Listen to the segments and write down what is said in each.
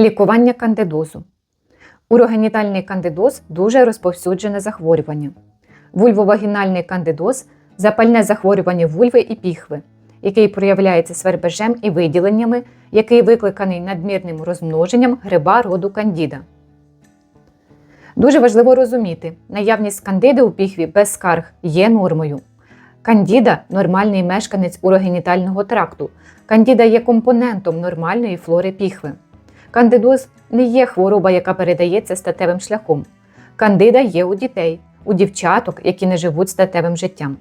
Лікування кандидозу. Урогенітальний кандидоз дуже розповсюджене захворювання. Вульвовагінальний кандидоз запальне захворювання вульви і піхви, який проявляється свербежем і виділеннями, який викликаний надмірним розмноженням гриба роду кандіда. Дуже важливо розуміти, наявність кандиди у піхві без скарг є нормою. Кандіда нормальний мешканець урогенітального тракту. Кандіда є компонентом нормальної флори піхви. Кандидоз не є хвороба, яка передається статевим шляхом. Кандида є у дітей, у дівчаток, які не живуть статевим життям.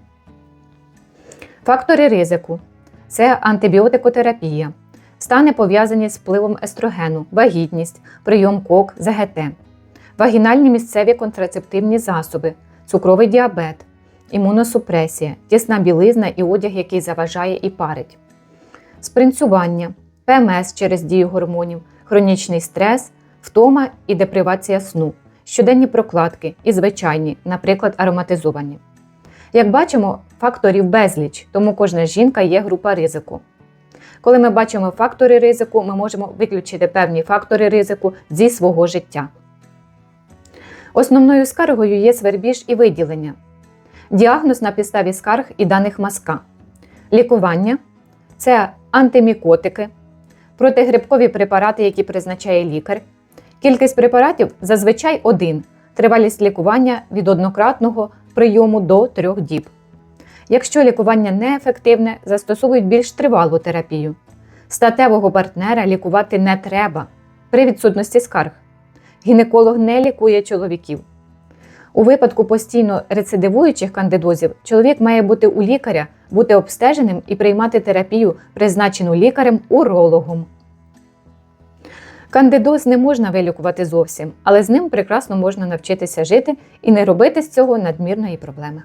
Фактори ризику це антибіотикотерапія, стани пов'язані з впливом естрогену, вагітність, прийом кок, ЗГТ, вагінальні місцеві контрацептивні засоби, цукровий діабет, імуносупресія, тісна білизна і одяг, який заважає і парить, спринцювання, ПМС через дію гормонів, хронічний стрес, втома і депривація сну, щоденні прокладки і звичайні, наприклад, ароматизовані. Як бачимо, факторів безліч, тому кожна жінка є група ризику. Коли ми бачимо фактори ризику, ми можемо виключити певні фактори ризику зі свого життя. Основною скаргою є свербіж і виділення. Діагноз на підставі скарг і даних мазка. Лікування це антимікотики, протигрибкові препарати, які призначає лікар. Кількість препаратів зазвичай один. Тривалість лікування від однократного прийому до трьох діб. Якщо лікування неефективне, застосовують більш тривалу терапію. Статевого партнера лікувати не треба при відсутності скарг. Гінеколог не лікує чоловіків. У випадку постійно рецидивуючих кандидозів чоловік має бути у лікаря, бути обстеженим і приймати терапію, призначену лікарем-урологом. Кандидоз не можна вилікувати зовсім, але з ним прекрасно можна навчитися жити і не робити з цього надмірної проблеми.